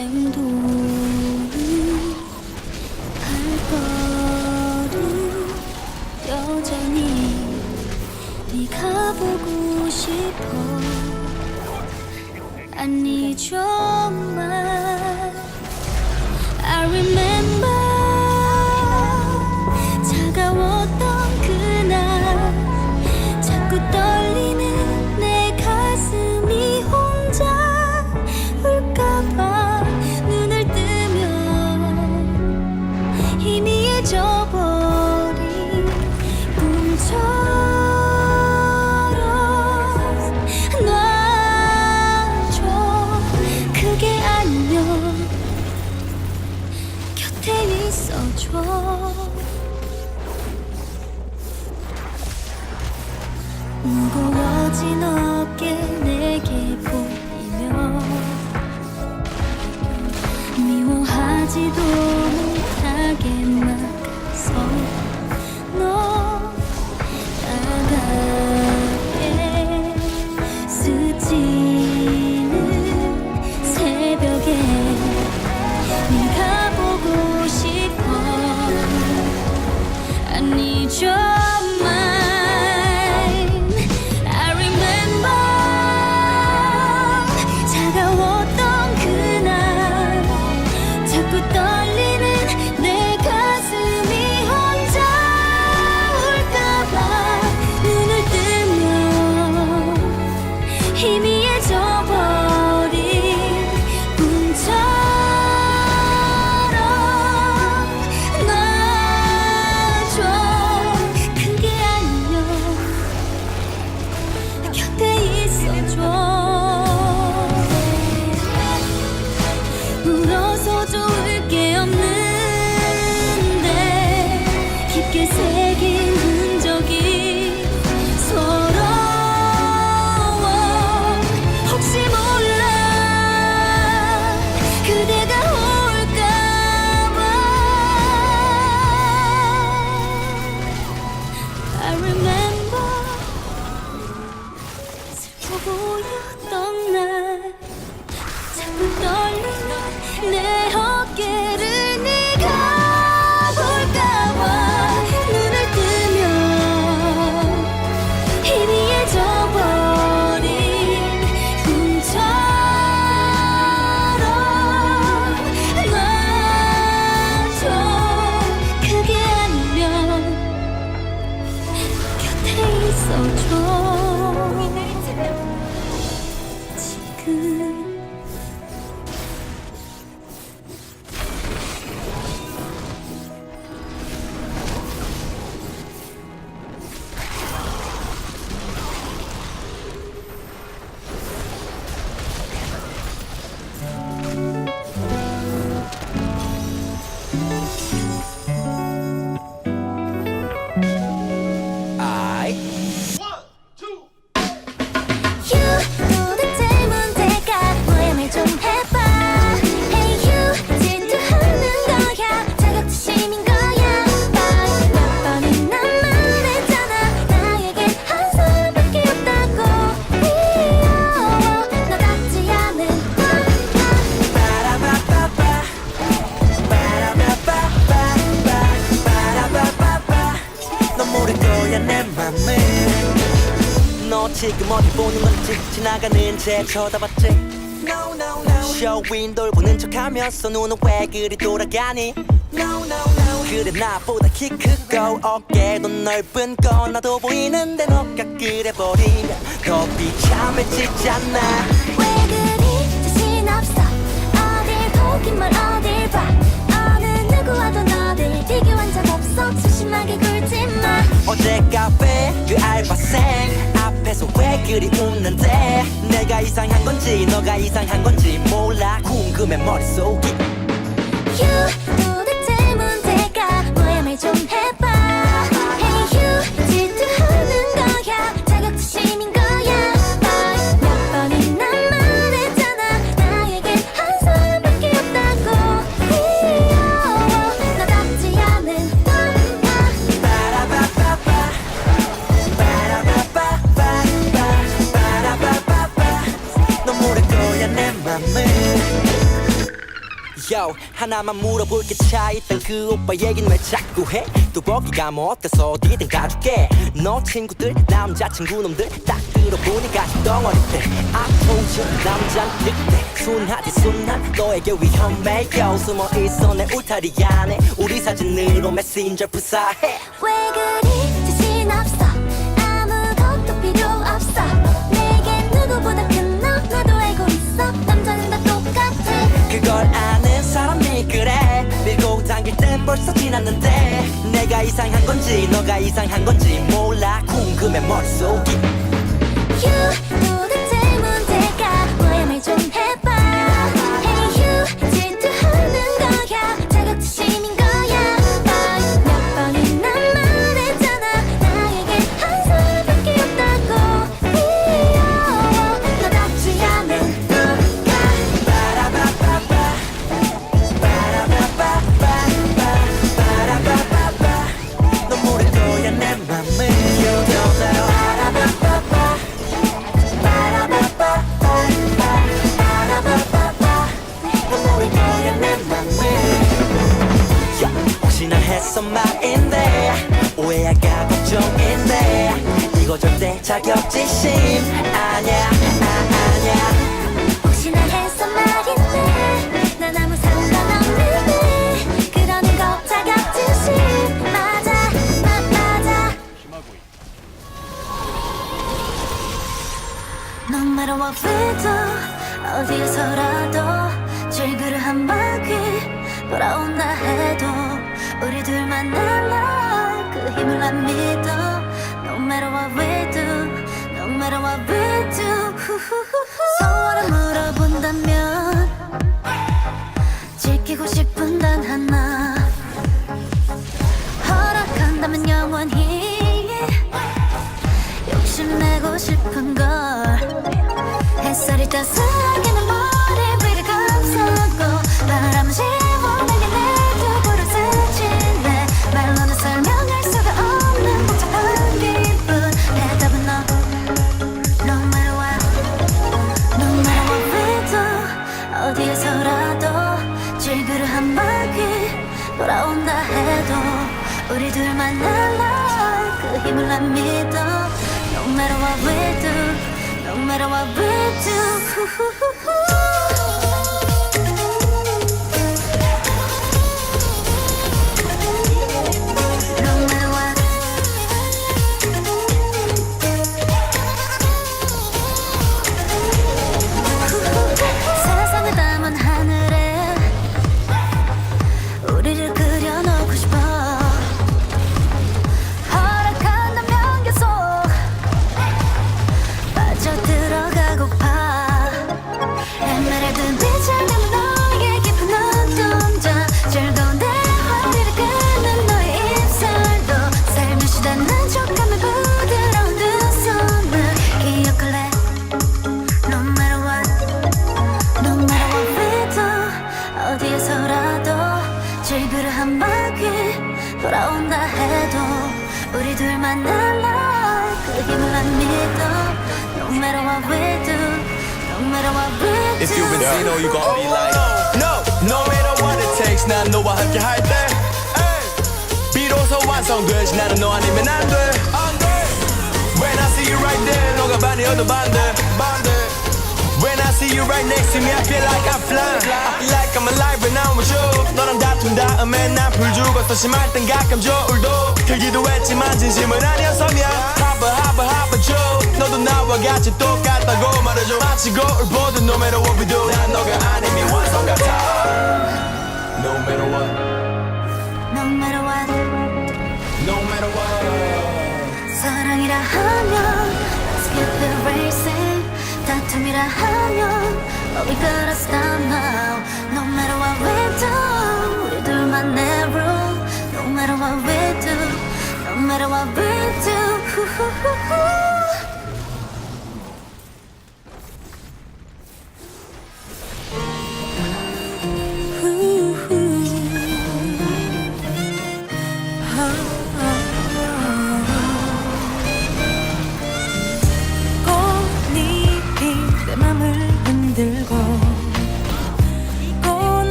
행동은 발걸음 여전히 네가 보고 싶어 안 잊어 멈춰. 무거워진 지금 어디 보는 건지 지나가는 채 쳐다봤지. No no no. 쇼윈 돌보는 척하면서 눈은 왜 그리 돌아가니? No no no. 그래 나보다 키 크고 어깨도 넓은 거 나도 보이는데 너가 그래 버리면 더 비참해지잖아. 왜 그리 자신 없어? 어딜 보기만 내가 이상한 건지 너가 이상한 건지 몰라. 궁금해 머릿속이. You 도대체 문제가 뭐야? 말좀 해봐. 맘에. Yo, 하나만 물어볼게 차있던 그 오빠 얘긴 왜 자꾸 해? 뚜벅이가 뭐 어때서 어디든 가줄게. 너 친구들 남자친구 놈들 딱 들어보니까 덩어리 때 I told 남잔 늑대. 순하지 순한 너에게 위험해 Yo 숨어 있어 내 울타리 안에. 우리 사진으로 메신저 프사해. 왜 그리 자신 없어? 아무것도 필요 걸 아는 사람이 그래. 밀고 당길 땐 벌써 지났는데. 내가 이상한 건지 너가 이상한 건지 몰라. 궁금해 머릿속이 했어 말인데 오해할까 걱정인데 이거 절대 자격지심 아냐 아, 아냐 혹시나 해서 말인데 난 아무 상관없는데 그러는 거 자격지심. 맞아 마, 맞아. No matter what we do 어디에서라도 질그를 한 바퀴 돌아온다 해도 우리 둘만 날라 그 힘을 난 믿어. No matter what we do No matter what we do. 서로를 물어본다면 지키고 싶은 단 하나. 허락한다면 영원히 욕심내고 싶은 걸 우리 둘만 날라 그 힘을 난 믿어 No matter what we do No matter what we do If you been seen, oh, you gon' be like No, no matter what it takes 난 너와 함께 할때 비로소 완성되지 나는 너 아니면 안돼 When I see you right there 너가 반이어도 반대 When I see you right next to me I feel like I'm flying I feel like I'm alive when I'm with you 너랑 다툰 다음에 난풀 죽었어 심할 땐 가끔 저울도 들기도 했지만 진심은 아니었으면 하버 하버 하버 줘 너도 나와 같이 똑같다고 말해줘 마치 거울 보듯 no matter what we do 난 너가 아니면 완성 같아 No matter what No matter what No matter what 사랑이라 하면 keep it racing 다툼이라 하면 But we gotta stop now No matter what we do 우리 둘만 내 rule No matter what we do No matter what we do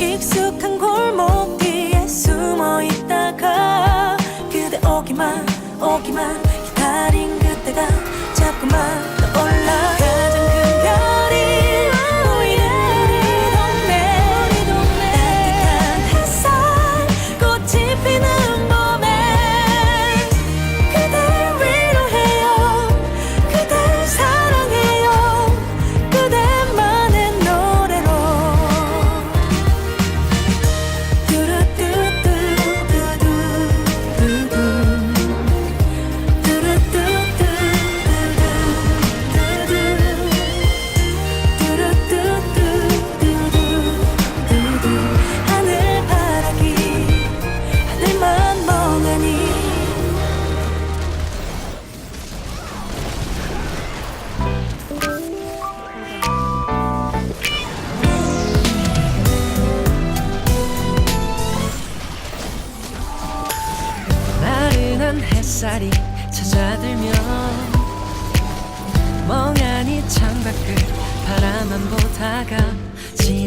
익숙한 골목 뒤에 숨어 있다가 그대 오기만 오기만 기다린 그때가 자꾸만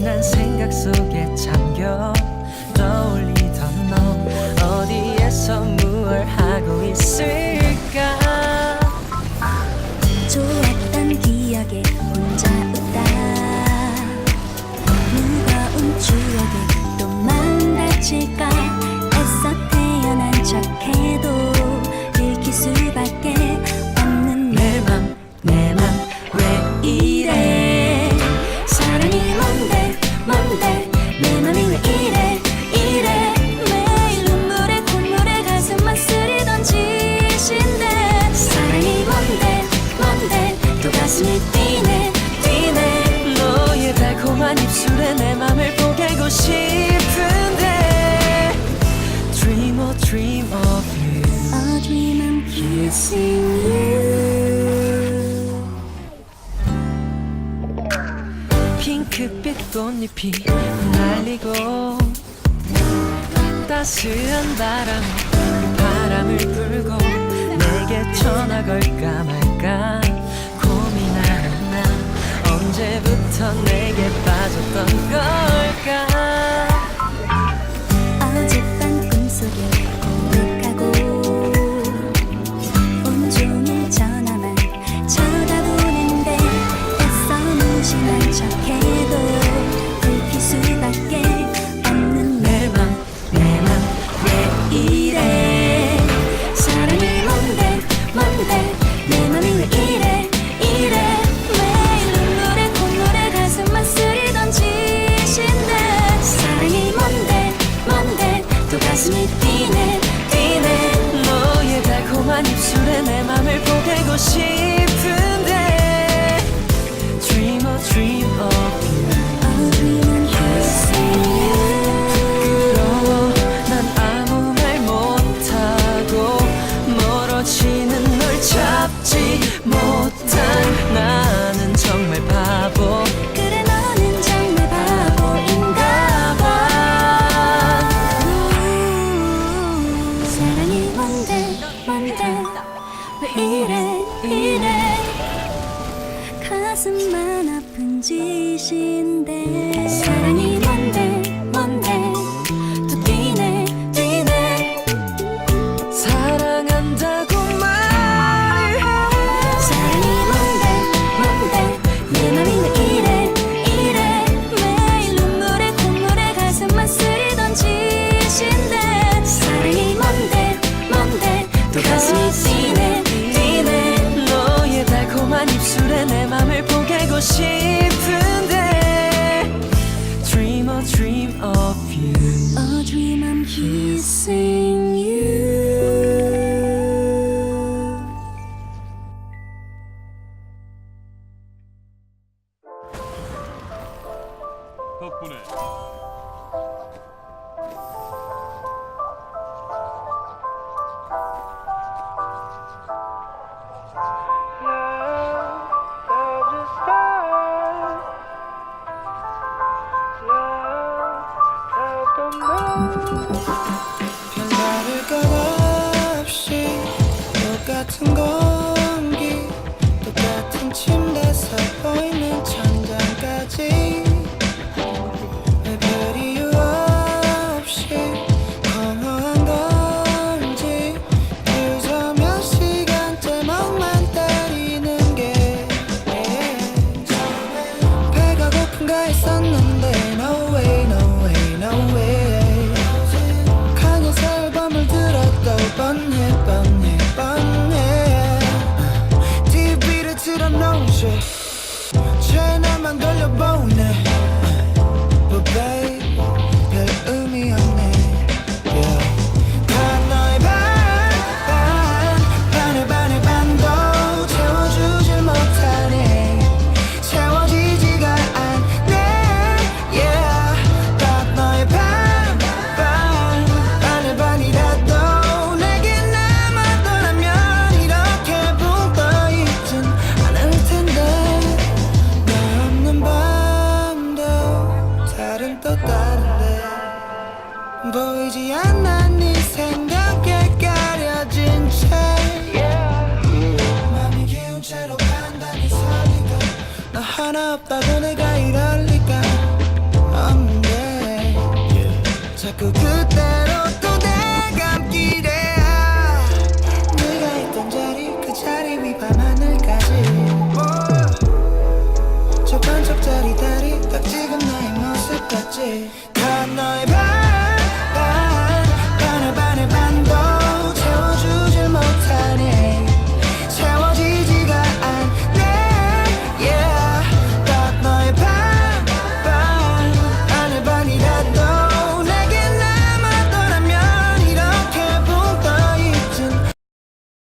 지난 생각 속 꽃잎이 날리고 따스한 바람 바람을 불고 내게 전화 걸까 말까 고민하나. 언제부터 내게 빠졌던 술에 내 맘을 보내고 싶어